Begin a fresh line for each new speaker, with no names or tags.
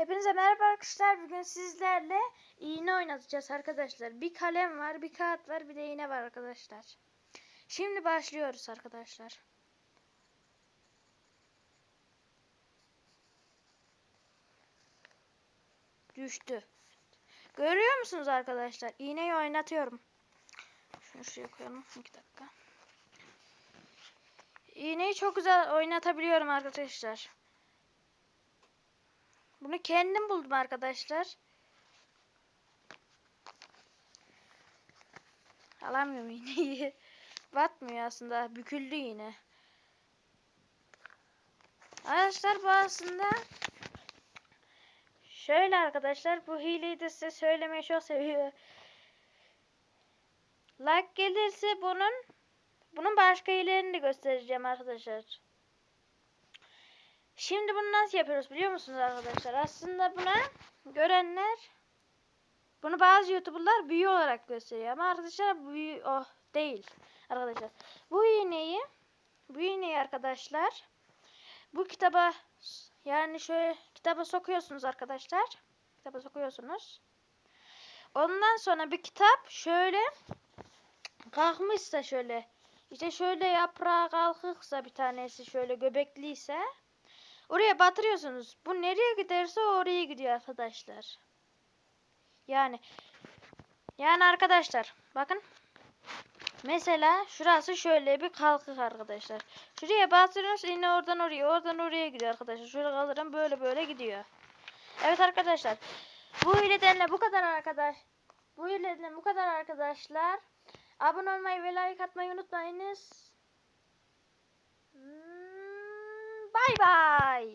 Hepinize merhaba arkadaşlar. Bugün sizlerle iğne oynatacağız arkadaşlar. Bir kalem var, bir kağıt var, bir de iğne var arkadaşlar. Şimdi başlıyoruz arkadaşlar. Düştü. Görüyor musunuz arkadaşlar? İğneyi oynatıyorum. Şunu şuraya koyalım. İki dakika. İğneyi çok güzel oynatabiliyorum arkadaşlar. Bunu kendim buldum arkadaşlar. Alamıyorum iğneyi. Batmıyor aslında. Büküldü yine. Arkadaşlar bu aslında şöyle arkadaşlar bu hileyi de size söylemeyi çok seviyor. Like gelirse bunun bunun başka hilelerini de göstereceğim arkadaşlar. Şimdi bunu nasıl yapıyoruz biliyor musunuz arkadaşlar? Aslında buna görenler bunu bazı youtuberlar büyü olarak gösteriyor ama arkadaşlar büyü oh değil arkadaşlar. Bu iğneyi bu iğneyi arkadaşlar bu kitaba yani şöyle kitaba sokuyorsunuz arkadaşlar. Kitaba sokuyorsunuz. Ondan sonra bir kitap şöyle kalkmışsa şöyle işte şöyle yaprağı kalkıksa bir tanesi şöyle göbekliyse Oraya batırıyorsunuz. Bu nereye giderse oraya gidiyor arkadaşlar. Yani yani arkadaşlar bakın. Mesela şurası şöyle bir kalkık arkadaşlar. Şuraya batırıyorsunuz yine oradan oraya oradan oraya gidiyor arkadaşlar. Şöyle kaldırın böyle böyle gidiyor. Evet arkadaşlar. Bu hileden bu kadar arkadaş. Bu hileden bu kadar arkadaşlar. Abone olmayı ve like atmayı unutmayınız.